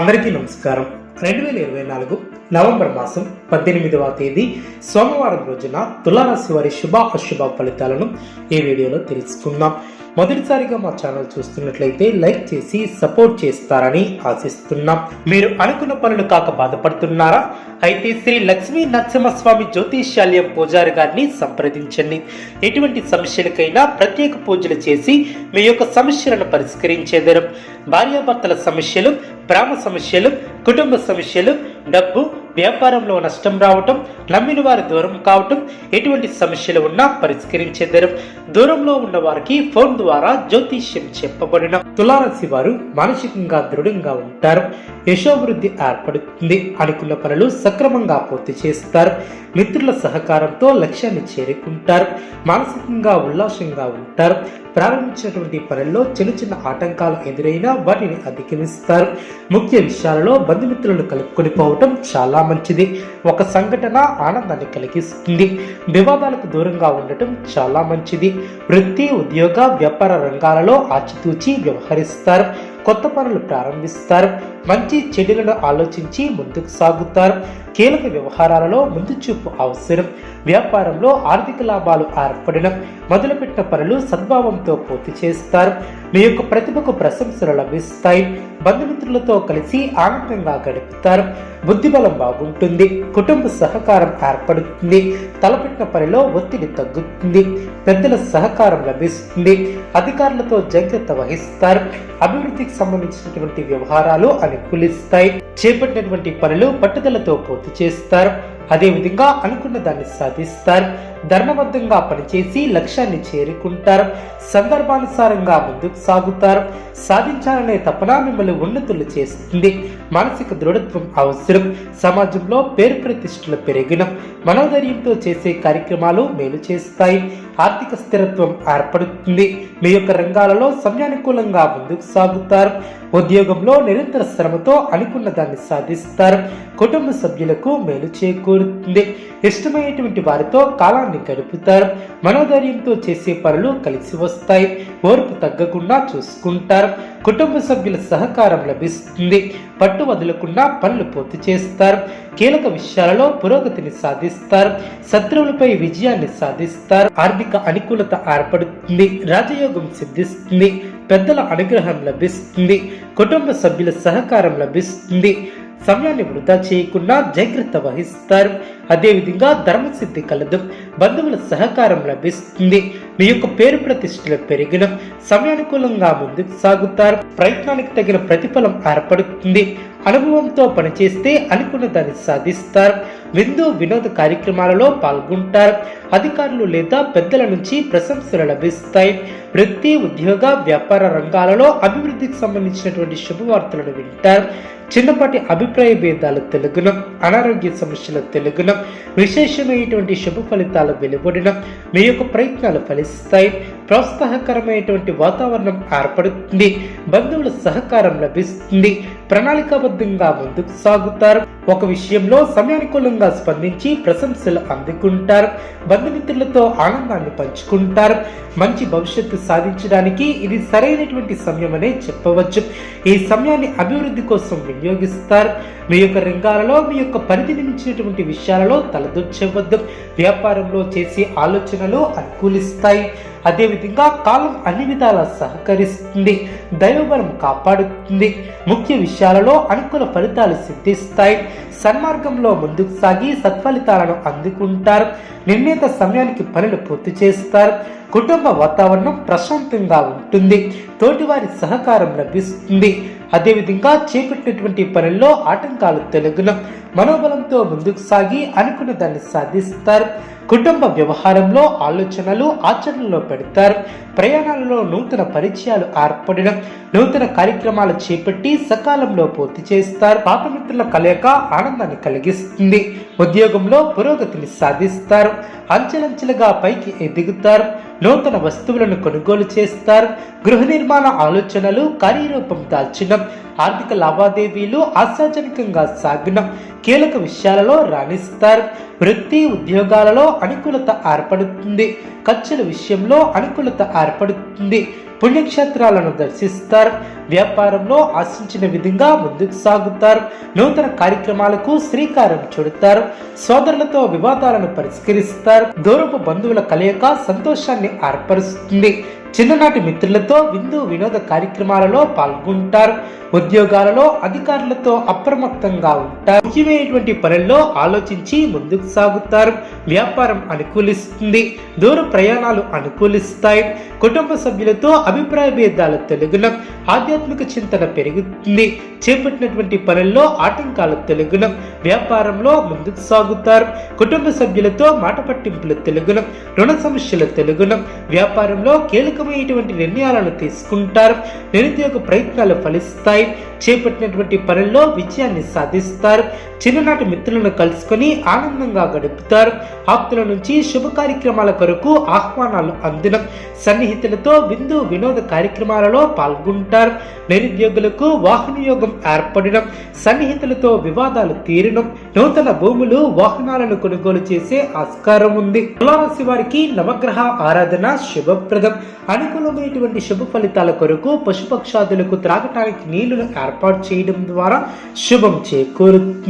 అందరికీ నమస్కారం. రెండు వేల ఇరవై నాలుగు నవంబర్ మాసం పద్దెనిమిదవ తేదీ సోమవారం రోజున తులారాశి వారి శుభ అశుభ ఫలితాలను ఈ వీడియోలో తెలుసుకుందాం. మొదటిసారిగా మా ఛానల్ చూస్తున్నట్లయితే లైక్ చేసి సపోర్ట్ చేస్తారని ఆశిస్తున్నాం. మీరు అనుకున్న పనులు కాక బాధపడుతున్నారా? అయితే శ్రీ లక్ష్మీ నరసింహస్వామి జ్యోతిష్యాలయం పూజారి గారిని సంప్రదించండి. ఎటువంటి సమస్యలకైనా ప్రత్యేక పూజలు చేసి మీ యొక్క సమస్యలను పరిష్కరించేదరం భార్యాభర్తల సమస్యలు ప్రేమ సమస్యలు కుటుంబ సమస్యలు డబ్బు వ్యాపారంలో నష్టం రావటం నమ్మిన వారి దూరం కావటం ఎటువంటి సమస్యలు ఉన్నా పరిష్కరించేదరం. దూరంలో ఉన్న వారికి ఫోన్ ద్వారా జ్యోతిష్యం చెప్పబడిన తులారాశి వారు మానసికంగా దృఢంగా ఉంటారు. యశోభివృద్ధి ఏర్పడుతుంది. అనుకున్న పనులు సక్రమంగా పూర్తి చేస్తారు. మిత్రుల సహకారంతో లక్ష్యాన్ని చేరుకుంటారు. మానసికంగా ఉల్లాసంగా ఉంటారు. ప్రారంభించినటువంటి పనుల్లో చిన్న చిన్న ఆటంకాలు ఎదురైనా వాటిని అధిగమిస్తారు. ముఖ్య విషయాలలో బంధుమిత్రులను కలుపుకొని పోవటం చాలా మంచిది. ఒక సంఘటన ఆనందాన్ని కలిగిస్తుంది. వివాదాలకు దూరంగా ఉండటం చాలా మంచిది. వృత్తి ఉద్యోగ వ్యాపార రంగాలలో ఆచితూచి వ్యవహరిస్తారు. కొత్త పనులు ప్రారంభిస్తారు. మంచి చెడులను ఆలోచించి ముందుకు సాగుతారు. కీలక వ్యవహారాలలో ముందు చూపు అవసరం. వ్యాపారంలో ఆర్థిక లాభాలు ఏర్పడడం మొదలుపెట్టిన పనులు సద్భావంతో పూర్తి చేస్తారు. మీ యొక్క ప్రతిభకు ప్రశంసలు లభిస్తాయి. బంధుమిత్రులతో కలిసి ఆనందంగా గడుపుతారు. బుద్ధిబలం బాగుంటుంది. కుటుంబ సహకారం ఏర్పడుతుంది. తలపెట్టిన పనిలో ఒత్తిడి తగ్గుతుంది. పెద్దల సహకారం లభిస్తుంది. అధికారులతో జాగ్రత్త వహిస్తారు. అభివృద్ధికి సంబంధించినటువంటి వ్యవహారాలు అనుకూలిస్తాయి. చేపట్టినటువంటి పనులు పట్టుదలతో పూర్తి చేస్తారు. అదేవిధంగా అనుకున్న దాన్ని సాధిస్తారు. ధర్మబద్ధంగా పనిచేసి లక్ష్యాన్ని చేరుకుంటారు. సందర్భానుసారంగా ముందుకు సాగుతారు. సాధించాలనే తపన మిమ్మల్ని ఉన్నతులు చేస్తుంది. మానసిక దృఢత్వం అవసరం. సమాజంలో పేరు ప్రతిష్టలు పెరిగిన మనోధైర్యంతో చేసే కార్యక్రమాలు మేలు చేస్తాయి. ఆర్థిక స్థిరత్వం ఏర్పడుతుంది. మీ యొక్క రంగాలలో సమయానుకూలంగా ముందుకు సాగుతారు. ఉద్యోగంలో నిరంతర శ్రమతో అనుకున్న దాన్ని సాధిస్తారు. కుటుంబ సభ్యులకు మేలు చేకూరుతుంది. ఇష్టమైనటువంటి వారితో కాలాన్ని గడుపుతారు. మనోధైర్యంతో చేసే పనులు కలిసి వస్తాయి. ఓర్పు తగ్గకుండా చూసుకుంటారు. కుటుంబ సభ్యుల సహకారం లభిస్తుంది. పట్టు వదలకుండా పనులు పూర్తి చేస్తారు. కీలక విషయాలలో పురోగతిని సాధిస్తారు. శత్రువులపై విజయాన్ని సాధిస్తారు. ఆర్థిక అనుకూలత ఏర్పడుతుంది. రాజయోగం సిద్ధిస్తుంది. పెద్దల అనుగ్రహం లభిస్తుంది. కుటుంబ సభ్యుల సహకారం లభిస్తుంది. సమయాన్ని వృధా చేయకుండా జాగ్రత్త వహిస్తారు. అదేవిధంగా ధర్మసిద్ధి కలదు. బంధువుల సహకారం లభిస్తుంది. మీ యొక్క పేరు ప్రతిష్టలు పెరిగిన సమయానుకూలంగా ముందుకు సాగుతారు. ప్రయత్నానికి తగిన ప్రతిఫలం ఏర్పడుతుంది. అనుభవంతో పనిచేస్తే అనుకున్న దాన్ని సాధిస్తారు. విందు వినోద కార్యక్రమాలలో పాల్గొంటారు. అధికారులు లేదా పెద్దల నుంచి ప్రశంసలు లభిస్తాయి. వృత్తి ఉద్యోగ వ్యాపార రంగాలలో అభివృద్ధికి సంబంధించినటువంటి శుభవార్తలను వింటారు. చిన్నపాటి అభిప్రాయ భేదాలు తెలుగునం అనారోగ్య సమస్యల తెలుగునం విశేషమైనటువంటి శుభ ఫలితాలు వెలువడిన మీ యొక్క ప్రయత్నాలు ఫలిస్తాయి. ప్రోత్సాహకరమైనటువంటి వాతావరణం ఏర్పడుతుంది. బంధువుల సహకారం లభిస్తుంది. ప్రణాళికాబద్ధంగా ముందుకు సాగుతారు. ఒక విషయంలో సమయానుకూలంగా స్పందించి ప్రశంసలు అందుకుంటారు. బంధుమిత్రులతో ఆనందాన్ని పంచుకుంటారు. మంచి భవిష్యత్తు సాధించడానికి ఇది సరైనటువంటి సమయం అనే చెప్పవచ్చు. ఈ సమయాన్ని అభివృద్ధి కోసం వినియోగిస్తారు. మీ యొక్క రంగాలలో మీ యొక్క పరిధిని మించినటువంటి విషయాలలో తలదొచ్చవద్దు వ్యాపారంలో చేసే ఆలోచనలు అనుకూలిస్తాయి. అదేవిధంగా కాలం అన్ని విధాలా సహకరిస్తుంది దైవబలం కాపాడుతుంది. ముఖ్య విషయాలలో అనుకూల ఫలితాలు సిద్ధిస్తాయి. సన్మార్గంలో ముందుకు సాగి సత్ఫలితాలను అందుకుంటారు. నిర్ణీత సమయానికి పనులు పూర్తి చేస్తారు. కుటుంబ వాతావరణం ప్రశాంతంగా ఉంటుంది. తోటివారి సహకారం లభిస్తుంది. అదేవిధంగా చేపట్టినటువంటి పనుల్లో ఆటంకాలు తెలుగును. మనోబలంతో ముందుకు సాగి అనుకున్న దాన్ని సాధిస్తారు. కుటుంబ వ్యవహారంలో ఆలోచనలు ఆచరణలో పెడతారు. ప్రయాణాలలో నూతన పరిచయాలు ఏర్పడడం నూతన కార్యక్రమాలు చేపట్టి సకాలంలో పూర్తి చేస్తారు. పాత మిత్రుల కలయిక ఆనందాన్ని కలిగిస్తుంది. ఉద్యోగంలో పురోగతిని సాధిస్తారు. అంచెలంచెలుగా పైకి ఎదుగుతారు. నూతన వస్తువులను కొనుగోలు చేస్తారు. గృహ నిర్మాణ ఆలోచనలు కార్యరూపం దాల్చిన ఆర్థిక లావాదేవీలు ఆశాజనకంగా సాగిన కీలక విషయాలలో రాణిస్తారు. వృత్తి ఉద్యోగాలలో అనుకూలత ఏర్పడుతుంది. ఖర్చుల విషయంలో అనుకూలత ఏర్పడుతుంది. పుణ్యక్షేత్రాలను దర్శిస్తారు. వ్యాపారంలో ఆశించిన విధంగా ముందుకు సాగుతారు. నూతన కార్యక్రమాలకు శ్రీకారం చుడతారు. సోదరులతో వివాదాలను పరిష్కరిస్తారు. దూరపు బంధువుల కలయిక సంతోషాన్ని ఏర్పరుస్తుంది. చిన్ననాటి మిత్రులతో విందు వినోద కార్యక్రమాలలో పాల్గొంటారు. ఉద్యోగాలలో అధికారులతో అప్రమత్తంగా ఉంటారు. ముఖ్యమైనటువంటి పనుల్లో ఆలోచించి ముందుకు సాగుతారు. వ్యాపారం అనుకూలిస్తుంది. దూర ప్రయాణాలు అనుకూలిస్తాయి. కుటుంబ సభ్యులతో అభిప్రాయ భేదాలు తొలగున ఆధ్యాత్మిక చింతన పెరుగుతుంది. చేపట్టినటువంటి పనుల్లో ఆటంకాలు తొలగున వ్యాపారంలో ముందుకు సాగుతారు. కుటుంబ సభ్యులతో మాట పట్టింపులు తెలుగున రుణ సమస్యలు తెలుగున వ్యాపారంలో కీలకమైనటువంటి నిర్ణయాలను తీసుకుంటారు. నిరుద్యోగ ప్రయత్నాలు ఫలిస్తాయి. చేపట్టినటువంటి పనుల్లో విజయాన్ని సాధిస్తారు. చిన్ననాటి మిత్రులను కలుసుకొని ఆనందంగా గడుపుతారు. ఆప్తుల నుంచి శుభ కార్యక్రమాల కొరకు ఆహ్వానాలు అందడం సన్నిహితులతో విందు వినోద కార్యక్రమాలలో పాల్గొంటారు. నిరుద్యోగులకు వాహనయోగం ఏర్పడడం సన్నిహితులతో వివాదాలు తీరడం నూతన భూములు వాహనాలను కొనుగోలు చేసే ఆస్కారం ఉంది. తులారాశి వారికి నవగ్రహ ఆరాధన శుభప్రదం. అనుకూలమైనటువంటి శుభ ఫలితాల కొరకు పశుపక్షాదులకు త్రాగటానికి నీళ్ళను ఏర్పాటు చేయడం ద్వారా శుభం చేకూరుతుంది.